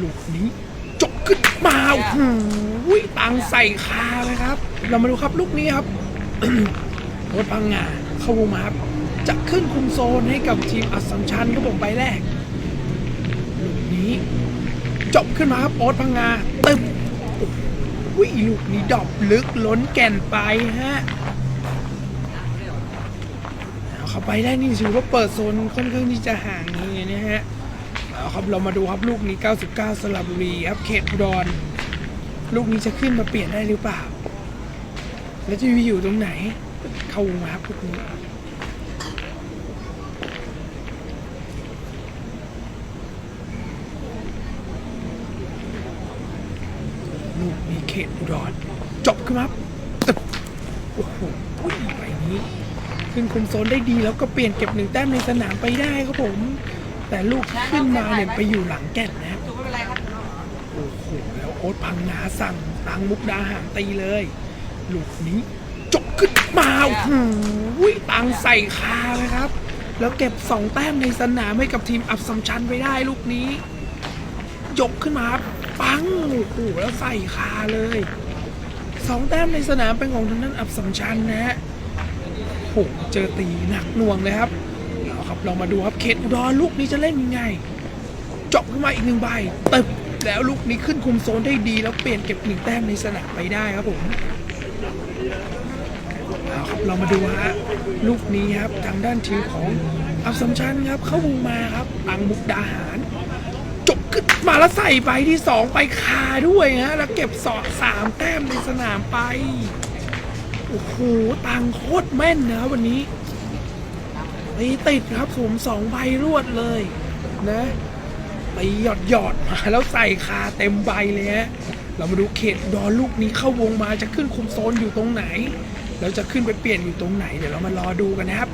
ลูกนี้จกขึ้นมาโอ้โหตังใส่คาเลยครับ เรามาดูครับลูกนี้ครับรถพังงาเข้าวงมาครับจะขึ้นคุมโซนให้กับทีมอัสสัมชัญครับผมใบแรกลูกนี้จบขึ้นมาครับโอ๊ตพังงาตึมโอ้โหลูกนี้ดอบลึกล้นแก่นไปฮะเข้าไปได้นี่ถือว่าเปิดโซนค่อนข้างที่จะห่างนี่นะฮะ ครับเรามาดูครับลูกนี้ 99 สลับบุรีครับเขตอุดร ลูกนี้จะขึ้นมาเปลี่ยนได้หรือเปล่า แล้วจะอยู่ตรงไหน เข้าวงมาครับลูกนี้ลูกนี้เขตอุดรจบครับตึบโอ้โหไปนี้ ขึ้นคุมโซนได้ดีแล้วก็เปลี่ยนเก็บหนึ่งแต้มในสนามไปได้ครับผม แต่ลูกที่ขึ้นมาเนี่ยไปอยู่หลังแก่นนะครับถูกไม่เป็นไรครับโอ้โหแล้วโอ๊ตพังงาสั่งตังมุกดาหารตีเลยลูกนี้จกขึ้นมาโอ้โหตังใส่คาเลยครับ แล้วเก็บสองแต้มในสนามให้กับทีมอับสัมชัญไปได้ลูกนี้ ยกขึ้นมาปังโอ้โหแล้วใส่คาเลยสองแต้มในสนามเป็นของทางด้านอับสัมชัญนะฮะโอ้โหเจอตีหนักหน่วงเลยครับ เอาครับเรามาดูครับเขตอุดรลูกนี้จะเล่นยังไงเจาะขึ้นมาอีกหนึ่งใบตึบแล้วลูกนี้ขึ้นคุมโซนได้ดีแล้วเปลี่ยนเก็บหนึ่งแต้มในสนามไปได้ครับผมเอาครับเรามาดูฮะลูกนี้ครับทางด้านทีมของอับสัมชัญครับ เข้าวงมาครับตังมุกดาหาร จบขึ้นมาแล้วใส่ใบที่สองไปคาด้วยฮะแล้วเก็บสอสามแต้มในสนามไปโอ้โหตังโคตรแม่นนะวันนี้ ตีติดครับผมสองใบรวดเลยนะไปหยอดหยอดมาแล้วใส่คาเต็มใบเลยฮะเรามาดูเขตดอลูกนี้เข้าวงมาจะขึ้นคุมโซนอยู่ตรงไหนแล้วจะขึ้นไปเปลี่ยนอยู่ตรงไหนเดี๋ยวเรามารอดูกันนะครับ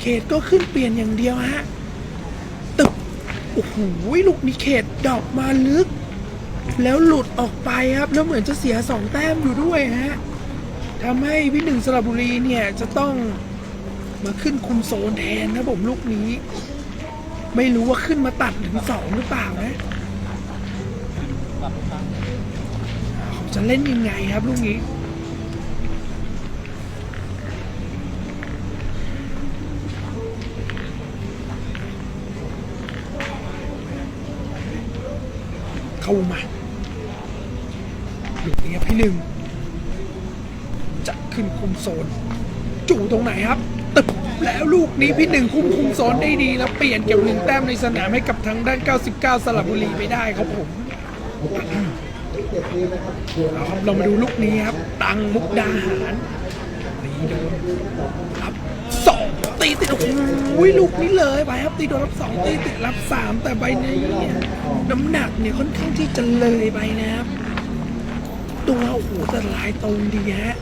เขตก็ขึ้นเปลี่ยนอย่างเดียวฮะตึกโอ้โหลูกนี้เขตดอกมาลึก แล้วหลุดออกไปครับแล้วเหมือนจะเสียสองแต้มอยู่ด้วยฮะทำให้พี่หนึ่งสระบุรีเนี่ยจะต้อง มาขึ้นคุมโซนแทนนะผมลูกนี้ ไม่รู้ว่าขึ้นมาตัดถึงสองหรือเปล่านะเขาจะเล่นยังไงครับลูกนี้เข้ามาลูกนี้ครับพี่หนึ่งจะขึ้นคุมโซนจู่ตรงไหนครับ แล้วลูกนี้พี่หนึ่งคุมคุมโซนได้ดีแล้วเปลี่ยนเก็บหนึ่งแต้มในสนามให้กับทางด้าน 99 สลับบุรีไปได้ครับผมเอาครับเรามาดูลูกนี้ครับ ตังมุกดาหารตีโดนรับสองตีติดโอ้โหลูกนี้เลยไปครับตีโดนรับสองตีติดรับสามแต่ใบนี้น้ำหนักเนี่ยค่อนข้างที่จะเลยไปนะครับ ตัวโอ้โหแต่ลายตรงดีฮะ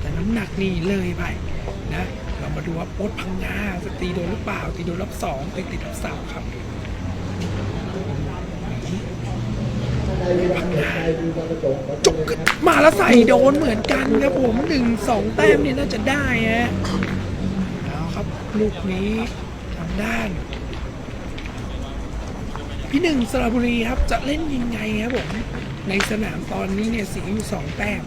แต่น้ำหนักนี่เลยไปนะ มาดูว่าโอ๊ตพังงาจะตีโดนหรือเปล่า ตีโดนรับสองตีติดรับสามครับจกมาแล้วใส่โดนเหมือนกันครับผมหนึ่งสองแต้มเนี่ยน่าจะได้ฮะเอาครับลูกนี้ทางด้าน พี่หนึ่งสระบุรีครับจะเล่นยังไงครับผมในสนามตอนนี้เนี่ยสีอยู่สองแต้ม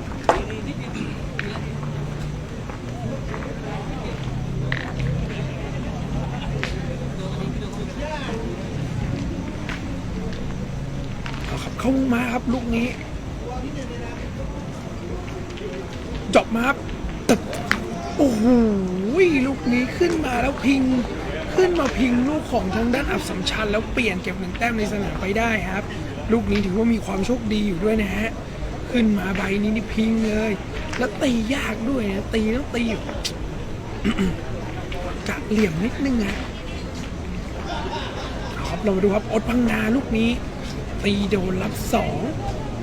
ครับเข้ามาครับลูกนี้จบมาครับตึกโอ้โหลูกนี้ขึ้นมาแล้วพิง ขึ้นมาพิงลูกของทางด้านอับสัมชัญแล้วเปลี่ยนเก็บหนึ่งแต้มในสนามไปได้ครับ ลูกนี้ถือว่ามีความโชคดีอยู่ด้วยนะฮะขึ้นมาใบนี้นี่พิงเลย แล้วตียากด้วยนะตีแล้วตีแบบกะเหลี่ยมนิดนึงฮะ เอาครับเรามาดูครับอดพังงาลูกนี้ตีโดนรับสอง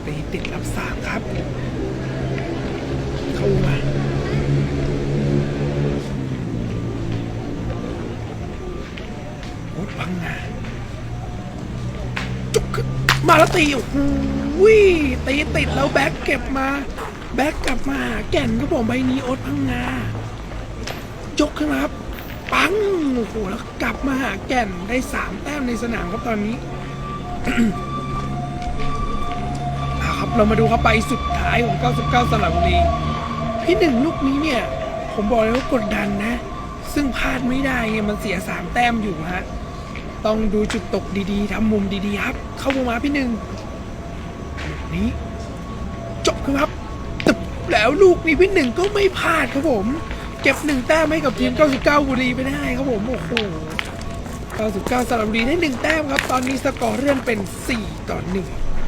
ตีติดรับสามครับ เข้ามาอดพังงาจุกขึ้นมาแล้วตีโอ้โหตีติดแล้วแบ็กเก็บมาแบ็กกลับมาหาแก่นครับผมใบนี้อ๊ตพังงายกขึ้นมาครับ ปังโอ้โหแล้วกลับมาหาแก่นได้สามแต้มในสนามครับตอนนี้เรามาดูครับไปสุดท้ายของ 99สระบุรีพี่หนึ่งลูกนี้เนี่ย ผมบอกเลยว่ากดดันนะ ซึ่งพลาดไม่ได้ไงมันเสียสามแต้มอยู่ฮะต้องดูจุดตกดีๆทำมุมดีๆครับ เข้ามุมมาพี่หนึ่งนี้จบครับ ตึบแล้วลูกนี้พี่หนึ่งก็ไม่พลาดครับผม เก็บหนึ่งแต้มให้กับทีม 99 บุรีไปได้ครับผมโอ้โห 99 สระบุรีได้หนึ่งแต้มครับ ตอนนี้สกอร์เลื่อนเป็น 4 ต่อ 1